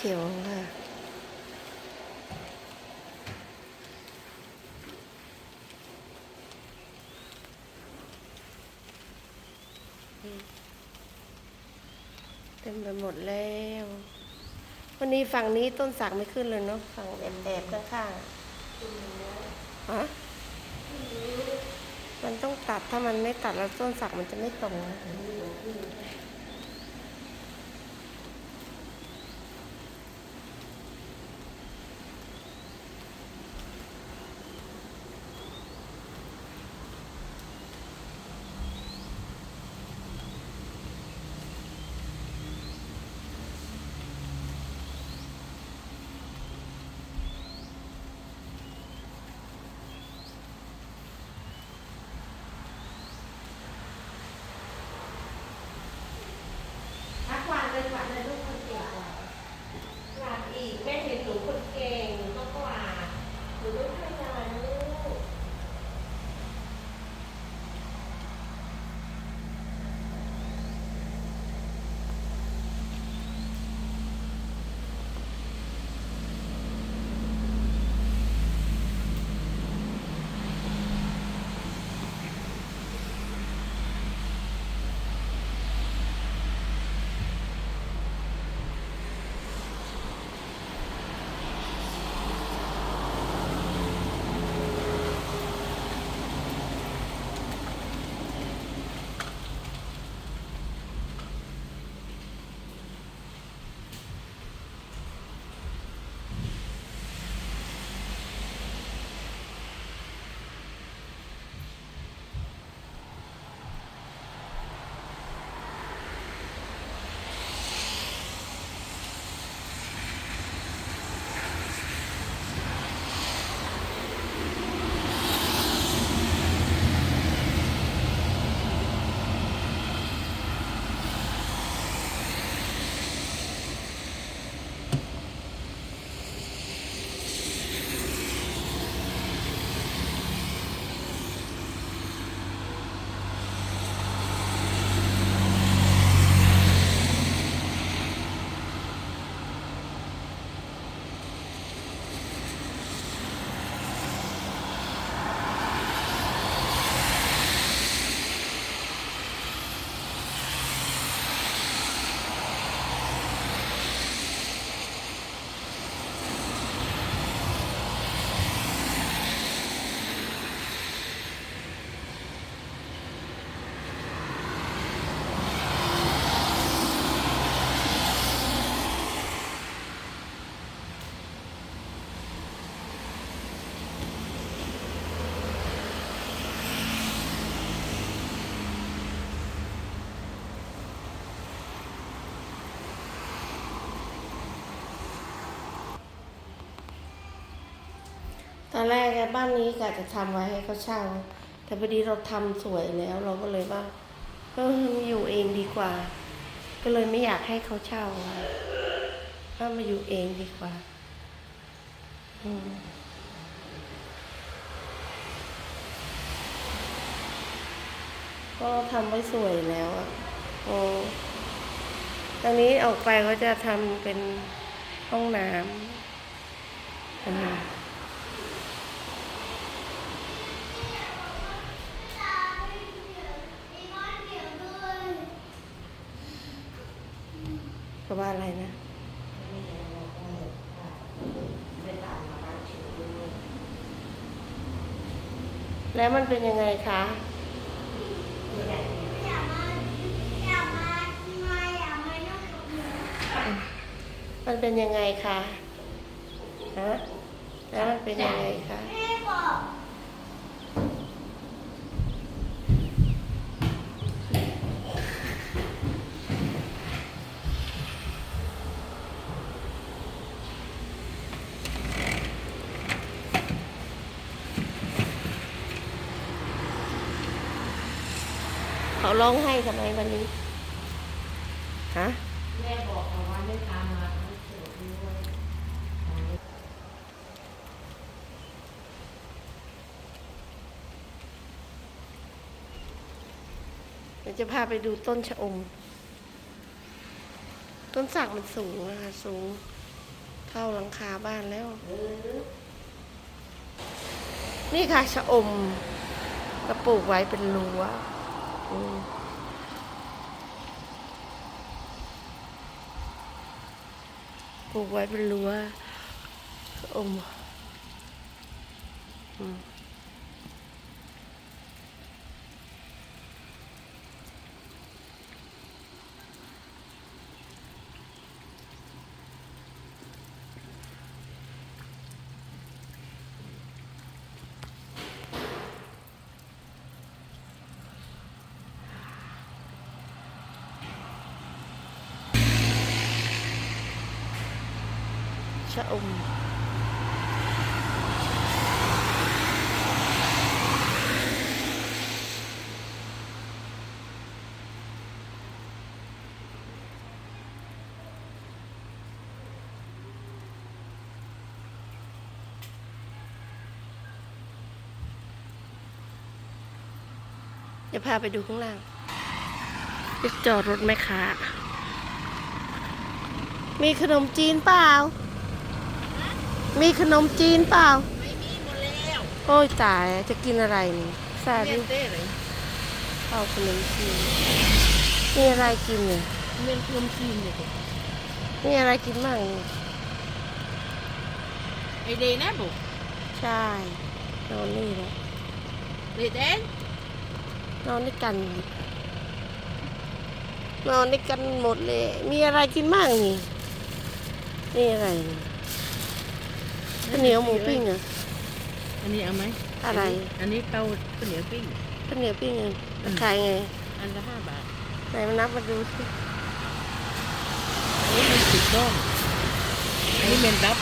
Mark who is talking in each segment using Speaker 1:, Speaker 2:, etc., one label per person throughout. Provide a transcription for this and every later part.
Speaker 1: ขียวค่ะเต็มไปหมดแล้ว วันนี้ฝั่งนี้ต้นสักไม่ขึ้นเลยเนาะฝั่งแอบแอบๆข้างๆฮะมันต้องตัดถ้ามันไม่ตัดแล้วต้นสักมันจะไม่ตรงนะ
Speaker 2: อน
Speaker 1: แรกบ้านนี้กะจะทำไว้ให้เขาเช่า แต่พอดีเราทำสวยแล้ว เราก็เลยว่าเออมาอยู่เองดีกว่า ก็เลยไม่อยากให้เขาเช่าค่ามาอยู่เองดีกว่า อืมก็ทำไว้สวยแล้วอะโอ้ตอนนี้ออกไปเขาจะทำเป็นห้องน้ำอ่า ก็ว่าอะไรนะ แล้วมันเป็นยังไงคะมันเป็นยังไงคะฮะแล้วมันเป็นยังไงคะ เขาร้องไห้ทำไมวันนี้ ฮะ
Speaker 2: แม่บอกเอาว่าไม่ตามมาเสือด้วย
Speaker 1: ไปเดี๋ยวจะพาไปดูต้นชะอม ต้นสักมันสูงนะคะสูง เท่าหลังคาบ้านแล้ว นี่ค่ะชะอมก็ปลูกไว้เป็นรั้ว ปลูกไว้เป็นรั้วอมอืม ชะอมจะพาไปดูข้างล่างจะจอดรถไหมคะ มีขนมจีนเปล่า มีขนมจีนเปล่า
Speaker 2: ไม่มีหมดแล้ว
Speaker 1: โอ้ยตายจะกินอะไรนี่ซา
Speaker 2: เมีย
Speaker 1: ดิ
Speaker 2: นเต้เลย
Speaker 1: เอาขนมจีนมีอะไรกินเนี่ย
Speaker 2: เมียนขนมจีนเลย
Speaker 1: มีอะไรกินบ้างนี่
Speaker 2: ไอเดย์นะบุก
Speaker 1: ใช่นอนนี่แหละ
Speaker 2: เดย์แดง
Speaker 1: นอนด้วยกันนอนด้วยกันหมดเลย มีอะไรกินบ้างนี่นี่อะไรนี่ ข้าวเหนียวหมูปิ้งเหรอะ
Speaker 2: อันนี้เอาไหม
Speaker 1: อะไร
Speaker 2: อันนี้เต้าข้าวเหนียวปิ้ง
Speaker 1: ข้าวเหนียวปิ้งเหรอ
Speaker 2: อืม
Speaker 1: ขายไง
Speaker 2: อันละห้าบาท
Speaker 1: ไหนมานับมาดูสิ
Speaker 2: อันนี้มีสิบก้อนอันนี้เมนดับ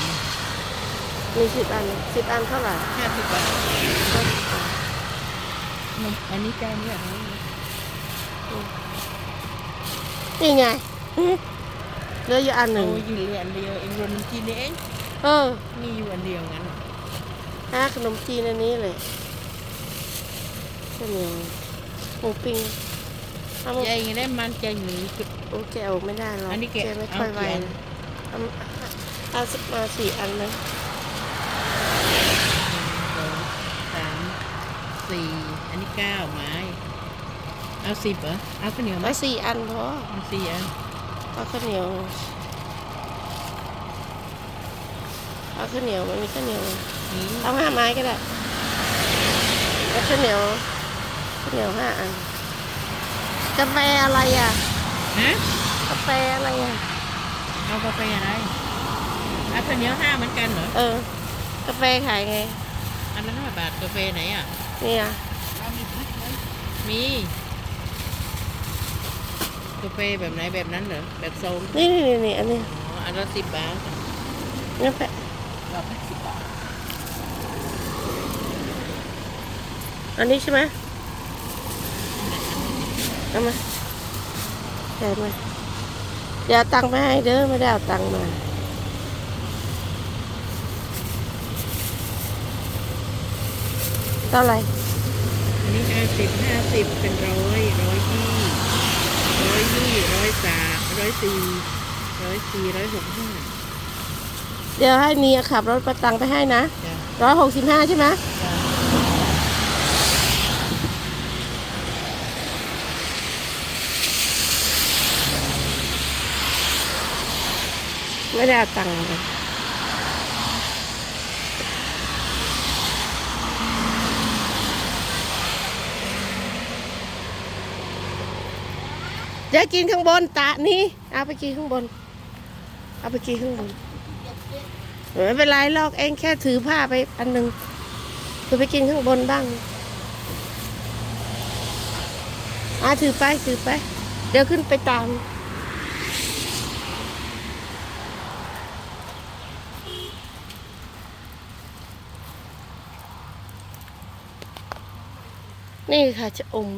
Speaker 1: มีสิบอันสิบอันเท่าไหร่
Speaker 2: ห้าสิบบาท
Speaker 1: ห้าสิบบาท
Speaker 2: อันนี้จานนี้อะไร
Speaker 1: นี่ไงอื้อเหลืออยู่อันห
Speaker 2: โอ้
Speaker 1: นึ่ง
Speaker 2: ยอยู่เหลืออันเดียวเองรวมน้ำจีนนี่เอง
Speaker 1: เออ
Speaker 2: มีอยู่อันเดียวงั้น
Speaker 1: หาขนมจีนอันนี้เลยข้าวเหนียวหมูปิ้งเอามา
Speaker 2: ใจไงได้มันใจหมีจุด
Speaker 1: โอ้แกะออกไม่ได้หรอก
Speaker 2: อันนี้แกะ
Speaker 1: ไม่ค่อย
Speaker 2: เอา
Speaker 1: ไว
Speaker 2: กี่อัน
Speaker 1: นะเอาเอาสักมาสี่อันนะ
Speaker 2: สองสามสี่อันนี้เก้าไม้ เอาสิบเหรอเอาข้าวเหนียวไหม
Speaker 1: เอาสี่อันพอ
Speaker 2: เอาสี่อัน
Speaker 1: เอาข้าวเหนียว เอาข้าวเหนียวมันมีข้าวเหนียว
Speaker 2: นี่
Speaker 1: เอาห้าไม้ก็ได้เอาข้าวเหนียวข้าวเหนียวห้าอันกาแฟอะไรอะ
Speaker 2: ฮะ
Speaker 1: กาแฟอะไรอะ
Speaker 2: เอากาแฟอะไรเอาข้าวเหนียวห้าเหมือนกันเหรอ
Speaker 1: เออกาแฟขายไง
Speaker 2: อันละห้าบาทกาแฟไหนอะ
Speaker 1: เนี่ย
Speaker 2: มีกาแฟแบบไหนแบบนั้นเหรอแบบโซม
Speaker 1: นี่นี่นี่อันนี้
Speaker 2: อ๋ออันละสิบบาท
Speaker 1: กาแฟ
Speaker 2: แบบสิบบาท
Speaker 1: อันนี้ใช่ไหมเอามาใส่มาเดี๋ยวเอาตังค์ไปให้เด้อไม่ได้เอาตังค์มาเท่าไหร่
Speaker 2: อันนี้ห้าสิบห้าสิบเป็นร้อยร้อยยี่ร้อยยี่ร้อยสามร้อยสี่ร้อยสี่ร้อยหกห้า
Speaker 1: เดี๋ยวให้เนียขับรถประตังไปให้นะ
Speaker 2: จ้ะ
Speaker 1: ร้อยหกสิบห้าใช่ไหม
Speaker 2: จ้ะ
Speaker 1: ไม่ได้เอาตังค์เลยเดี๋ยวกินข้างบนตะนี้เอาไปกินข้างบน เอาไปกินข้างบนไม่เป็นไรหรอกเองแค่ถือผ้าไปอันหนึ่งถือไปกินข้างบนบ้างอาถือไปถือไป เดี๋ยวขึ้นไปตาม นี่ค่ะจะอม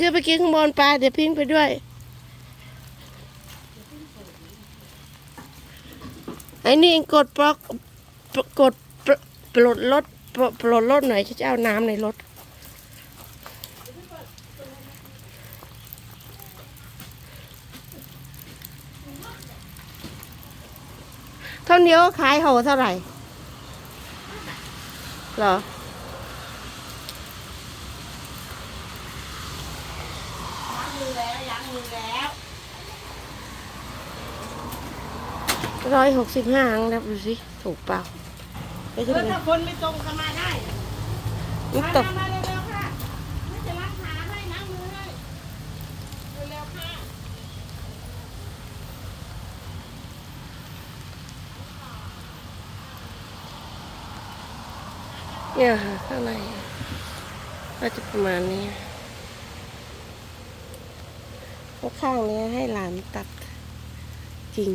Speaker 1: ขึ้นไปกินข้างบนปลาเดี๋ยวพิงไปด้วย ไอ้นี่กดปลอกกดปลดรถปลดรถหน่อยจะเอาน้ำในรถเท่านี้ขายโหเท่าไหร่เหรอ
Speaker 2: ล้างมือแล้วล้างมือแล้ว
Speaker 1: ร้อยหกสิบห้านับดูสิ ถูกเปล่าไป
Speaker 2: เอ
Speaker 1: ถึง
Speaker 2: อ
Speaker 1: ไหน
Speaker 2: ถ้าคนไม่ตรงเข้ามาได้
Speaker 1: นี่
Speaker 2: มา
Speaker 1: ตก
Speaker 2: มามาเร็วๆค่ะไม่จะล้างขาให้ล้างมือให้เร็วๆค่ะ
Speaker 1: เนี่ยค่ะข้างในก็จะประมาณนี้แล้วข้างนี้ให้หลานตัดจริง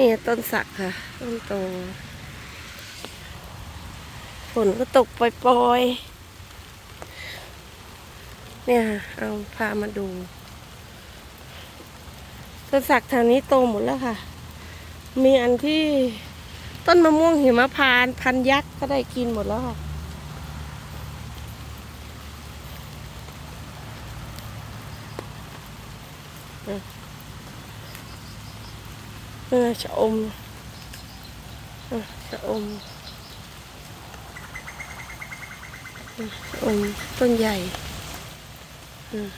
Speaker 1: นี่ต้นสักค่ะ ต้นโตฝนก็ตกปล่อยๆ เนี่ยค่ะเอาพามาดู ต้นสักแถวนี้โตหมดแล้วค่ะ มีอันที่ต้นมะม่วงหิมพานพันยักษ์ก็ได้กินหมดแล้วค่ะ เออชะอมเออชะอมออชะอมต้นใหญ่เออ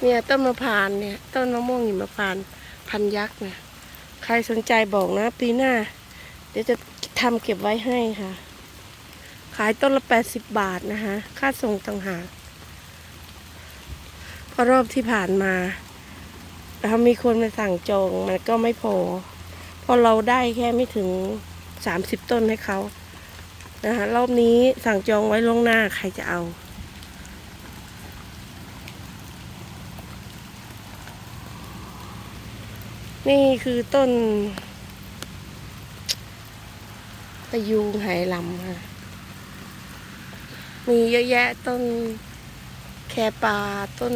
Speaker 1: เนี่ยต้นมะพร้าวเนี่ยต้นมะม่วงหิมพานต์พันยักษ์เนี่ยใครสนใจบอกนะ ปีหน้า เดี๋ยวจะทำเก็บไว้ให้ค่ะ ขายต้นละแปดสิบบาทนะคะ ค่าส่งต่างหากเพราะรอบที่ผ่านมาถ้ามีคนมาสั่งจองมันก็ไม่พอเพอเราได้แค่ไม่ถึงสามสิบต้นให้เขานะคะรอบนี้สั่งจองไว้ล่วงหน้าใครจะเอานี่คือต้นประยูงไหหลำค่ะ มีเยอะแยะต้นแคปาต้น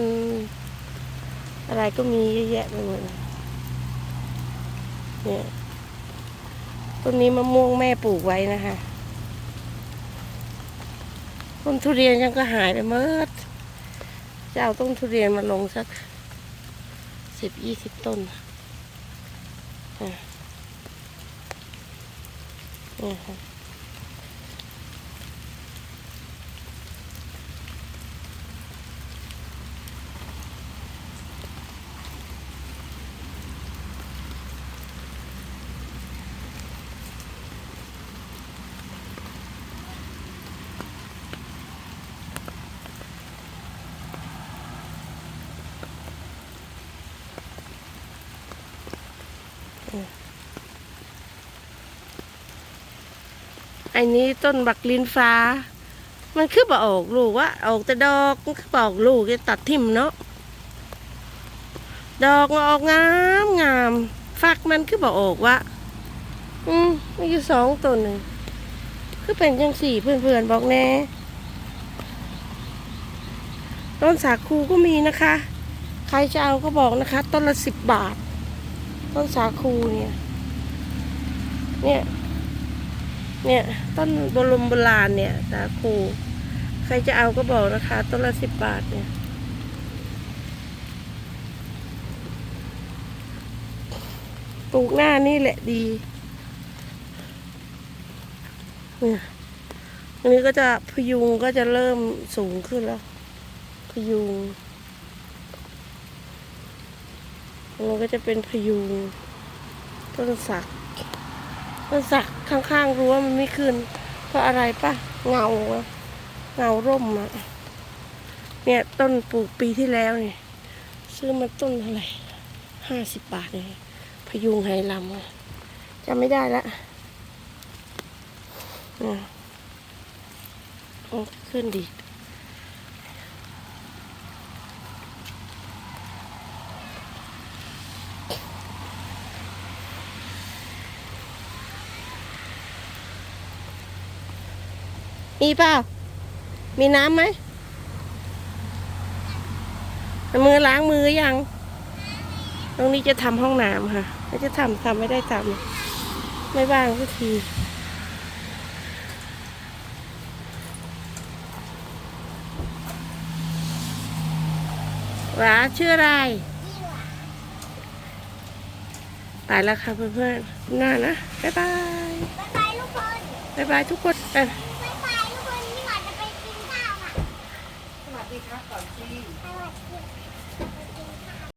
Speaker 1: อะไรก็มีเยอะแยะไปหมดเนี่ยต้นนี้มะม่วงแม่ปลูกไว้นะคะต้นทุเรียนยังก็หายไปเมื่อจะเอาต้นทุเรียนมาลงสักสิบยี่สิบต้นอะเนี่ค่ะ อันนี้ต้นบักลินฟ้า มันคือบอกออกลูกว่าออกแต่ดอกมันคือบอกลูกจะตัดทิ่มเนาะดอกออกงามงามฝักมันคือบอกออกว่าอืมมีอยู่สองต้นหนึ่งคือเป็นจังสี่เพื่อนๆบอกแน่ต้นสาคูก็มีนะคะ ใครจะเอาก็บอกนะคะ ต้นละสิบบาท ต้นสาคูเนี่ย เนี่ย เนี่ยต้นบรมโบราณเนี่ยสาคูใครจะเอาก็บอกราคาต้นละสิบบาทเนี่ยปลูกหน้านี่แหละดีเนี่ยอันนี้ก็จะพยุงก็จะเริ่มสูงขึ้นแล้ว พยุงมันก็จะเป็นพยุงต้นสัก ต้นสักข้างๆรั้วมันไม่ขึ้น เพราะอะไรปะเงาเงาร่มอะเนี่ยต้นปลูกปีที่แล้วเนี่ยซื้อมาต้นเท่าไรห้าสิบบาทเองพยุงไหลำอะจำไม่ได้ละอะขึ้นดี มีเปล่า มีน้ำไหมเอามือล้างมือยัง ตรงนี้จะทำห้องน้ำค่ะไม่จะทำทำไม่ได้ทำไม่ว่างสักทีหวาชื่ออะไรไปแล้วค่ะเพื่อนๆหน้านะ บ๊ายบาย
Speaker 3: บ๊ายบายทุกคน
Speaker 1: บ๊ายบายทุกคน ไป
Speaker 3: บ๊